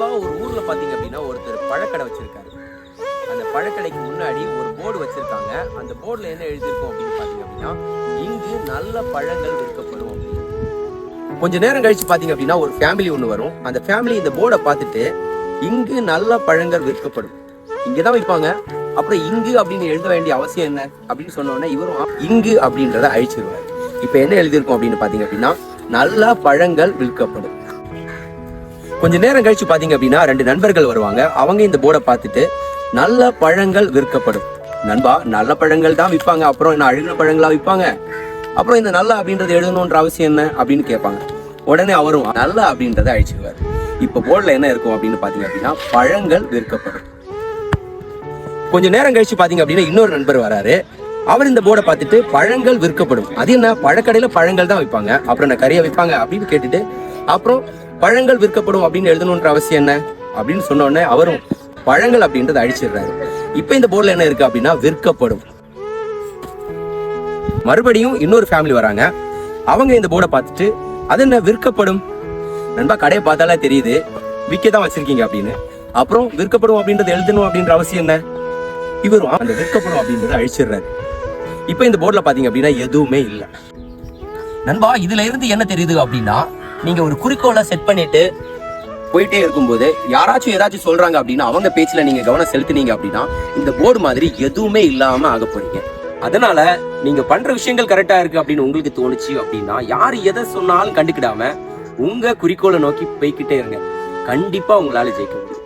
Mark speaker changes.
Speaker 1: நண்பா ஒரு ஊரில் பார்த்தீங்க அப்படின்னா ஒருத்தர் பழக்கடை வச்சுருக்காரு. அந்த பழக்கடைக்கு முன்னாடி ஒரு போர்டு வச்சுருக்காங்க. அந்த போர்டில் என்ன எழுதியிருக்கோம் அப்படின்னு பார்த்தீங்க அப்படின்னா இங்கு நல்ல பழங்கள் விற்கப்படும் அப்படின்னு. கொஞ்ச நேரம் கழிச்சு பார்த்தீங்க அப்படின்னா ஒரு ஃபேமிலி ஒன்று வரும். அந்த ஃபேமிலி இந்த போர்டை பார்த்துட்டு இங்கு நல்ல பழங்கள் விற்கப்படும். இங்கே தான் வைப்பாங்க அப்புறம் இங்கு அப்படின்னு எழுத வேண்டிய அவசியம் என்ன? அப்படின்னு சொன்ன இவரும் இங்கு அப்படின்றத அழிச்சிருவார். இப்போ என்ன எழுதியிருக்கோம் அப்படின்னு பார்த்தீங்க அப்படின்னா நல்ல பழங்கள் விற்கப்படும். கொஞ்ச நேரம் கழிச்சு பாத்தீங்க அப்படின்னா ரெண்டு நண்பர்கள் வருவாங்க. அவங்க இந்த போர்டை பார்த்துட்டு நல்ல பழங்கள் விற்கப்படும். நண்பா நல்ல பழங்கள் தான் விற்பாங்க அப்புறம் என்ன அழுகின பழங்களா விற்பாங்க அப்புறம் இந்த நல்ல அப்படின்றது எழுதணுன்ற அவசியம் என்ன அப்படின்னு கேட்பாங்க. உடனே அவரும் நல்ல அப்படின்றத அழிச்சுக்குவார் இப்ப போர்டில் என்ன இருக்கும் அப்படின்னு பாத்தீங்க அப்படின்னா பழங்கள் விற்கப்படும். கொஞ்ச நேரம் கழிச்சு பாத்தீங்க அப்படின்னா இன்னொரு நண்பர் வராரு. அவர் இந்த போர்டை பார்த்துட்டு பழங்கள் விற்கப்படும். அது என்ன? பழக்கடையில பழங்கள் தான் விற்பாங்க அப்புறம் என்ன கறியை விற்பாங்க அப்படின்னு கேட்டுட்டு அப்புறம் பழங்கள் விற்கப்படும் அப்படின்னு எழுதணுன்ற அவசியம் என்ன? அப்படின்னு சொன்ன உடனே அவரும் பழங்கள் அப்படின்றத அழிச்சிடுறாரு. இப்ப இந்த போர்டில் என்ன இருக்கு அப்படின்னா விற்கப்படும். மறுபடியும் இன்னொரு ஃபேமிலி வராங்க. அவங்க இந்த போர்டை பார்த்துட்டு அது என்ன விற்கப்படும்? நண்பா கடையை பார்த்தாலே தெரியுது. விற்க தான் வச்சிருக்கீங்க அப்படின்னு. அப்புறம் விற்கப்படும் அப்படின்றது எழுதணும் அப்படின்ற அவசியம் என்ன? இவரும் அந்த விற்கப்படும் அப்படின்றத அழிச்சிடுறாரு. இப்போ இந்த போர்டில் பார்த்தீங்க அப்படின்னா எதுவுமே இல்லை. நண்பா இதுல இருந்து என்ன தெரியுது அப்படின்னா நீங்க ஒரு குறிக்கோளை செட் பண்ணிட்டு போயிட்டே இருக்கும்போது யாராச்சும் ஏதாச்சும் சொல்றாங்க அப்படின்னா அவங்க பேச்சுல நீங்க கவனம் செலுத்துனீங்க அப்படின்னா இந்த போர்டு மாதிரி எதுவுமே இல்லாம ஆக போறீங்க. அதனால நீங்க பண்ற விஷயங்கள் கரெக்டா இருக்கு அப்படின்னு உங்களுக்கு தோணுச்சு அப்படின்னா யார் எதை சொன்னாலும் கண்டுக்கிடாம உங்க குறிக்கோளை நோக்கி போய்க்கிட்டே இருங்க. கண்டிப்பா உங்களால ஜெயிக்க முடியும்.